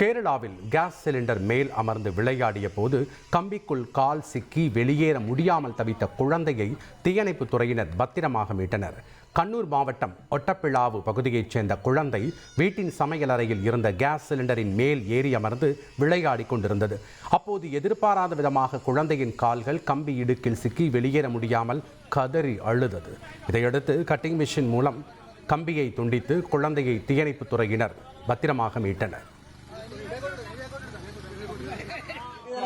கேரளாவில் gas cylinder மேல் அமர்ந்து விளையாடிய போது கம்பிக்குள் கால் சிக்கி வெளியேற முடியாமல் தவித்த குழந்தையை தீயணைப்புத் துறையினர் பத்திரமாக மீட்டனர். கண்ணூர் மாவட்டம் ஒட்டப்பிளாவு பகுதியைச் சேர்ந்த குழந்தை வீட்டின் சமையலறையில் இருந்த கேஸ் சிலிண்டரின் மேல் ஏறி அமர்ந்து விளையாடி கொண்டிருந்தது. அப்போது எதிர்பாராத விதமாக குழந்தையின் கால்கள் கம்பி இடுக்கில் சிக்கி வெளியேற முடியாமல் கதறி அழுதது. இதையடுத்து கட்டிங் மிஷின் மூலம் கம்பியை துண்டித்து குழந்தையை தீயணைப்புத் துறையினர் பத்திரமாக மீட்டனர்.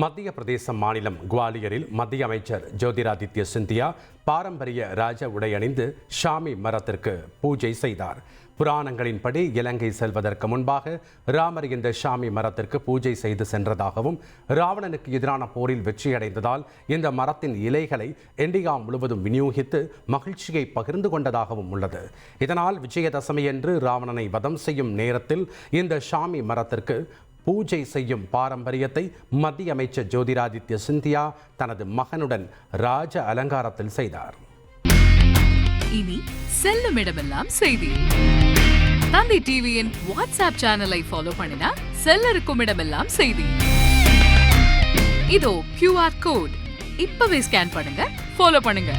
மத்திய பிரதேச மாநிலம் குவாலியரில் மத்திய அமைச்சர் ஜோதிராதித்ய சிந்தியா பாரம்பரிய ராஜ உடை அணிந்து ஷாமி மரத்திற்கு பூஜை செய்தார். புராணங்களின்படி இலங்கை செல்வதற்கு முன்பாக ராமர் இந்த ஷாமி மரத்திற்கு பூஜை செய்து சென்றதாகவும் ராவணனுக்கு எதிரான போரில் வெற்றியடைந்ததால் இந்த மரத்தின் இலைகளை இந்தியா முழுவதும் விநியோகித்து மகிழ்ச்சியை பகிர்ந்து கொண்டதாகவும் உள்ளது. இதனால் விஜயதசமியன்று ராவணனை வதம் செய்யும் நேரத்தில் இந்த ஷாமி மரத்திற்கு பூஜை செய்யும் பாரம்பரியத்தை மத்திய அமைச்சர் ஜோதிராதித்ய சிந்தியா தனது மகனுடன் ராஜ அலங்காரத்தில் செய்தார். இனி செல்லும் இடமெல்லாம் செய்தி. தந்தி டிவியின் வாட்ஸ்அப் சேனலை ஃபாலோ பண்ணினா செல்ல இருக்கும் இடமெல்லாம் செய்தி. இதோ கியூஆர் கோட் இப்பவே ஸ்கேன் பண்ணுங்க ஃபாலோ பண்ணுங்க.